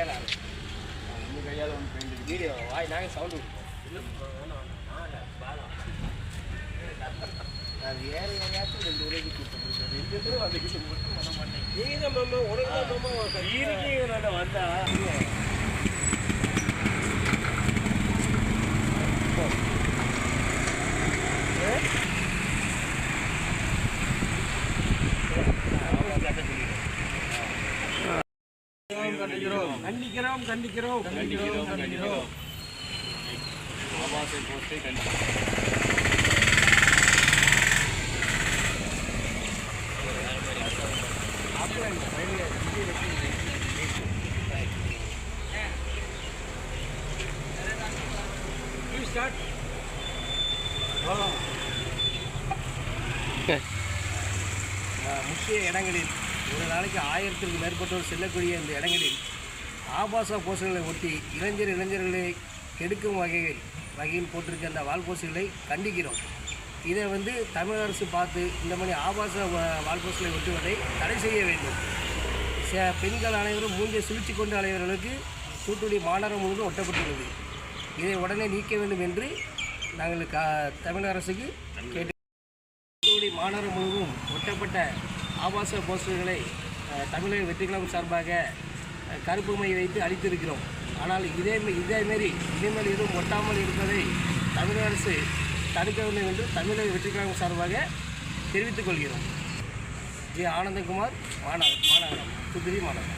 கையால் நம்ம கையால் ஒன்று பெயிண்ட் வீடியோ வாய் நாங்கள் சவுண்டு நான் வேறு யாரையாச்சும் ரெண்டு விலைக்கு கூப்பிட்டு ரெண்டு பேரும் வந்துக்கிட்டு மட்டும் பண்ண மாட்டேன் நீங்கள் தான் மாமா உனக்கு மாமா இருக்கீங்க வந்தா. கண்டிக்கிறோம் கண்டிக்கிறோம் கண்டிக்கிறோம் கண்டிக்கிறோம். கண்டிக்கிறோம் ஆபாச கண்டிக்கிறோம் முக்கிய இடங்களில் ஒரு நாளைக்கு ஆயிரத்திற்கு மேற்பட்டோர் செல்லக்கூடிய இந்த இடங்களில் ஆபாச போஸ்டர்களை ஒட்டி இளைஞர் இளைஞர்களை கெடுக்கும் வகையில் வகையில் போட்டிருக்க அந்த வால் போஸ்டர்களை கண்டிக்கிறோம். இதை வந்து தமிழக அரசு பார்த்து இந்த மாதிரி ஆபாச வால் போஸ்டர்களை ஒட்டுவதை தடை செய்ய வேண்டும். ச- பெண்கள் அனைவரும் மூஞ்சை சுழிச்சு கொண்டு அலைவர்களுக்கு தூத்துக்குடி மாநகரம் முழுவதும் ஒட்டப்பட்டுள்ளது. இதை உடனே நீக்க வேண்டும் என்று நாங்கள் க தமிழக அரசுக்கு கேட்டு தூத்துக்குடி மாநகரம் முழுவதும் ஒட்டப்பட்ட ஆபாச போஸ்டர்களை அஹ், தமிழக வெற்றிக்கிழமை சார்பாக அஹ், கருப்பு மை வைத்து அளித்திருக்கிறோம். ஆனால் இதே இதேமாரி இனிமேல் எதுவும் ஒட்டாமல் இருப்பதை தமிழக அரசு தடுக்க வேண்டும் என்று தமிழக வெற்றிக்கிழமை சார்பாக தெரிவித்துக் கொள்கிறோம். ஜி. ஆனந்தகுமார் மாநகரம் மாநகரம் தூத்துக்குடி மாநகரம்.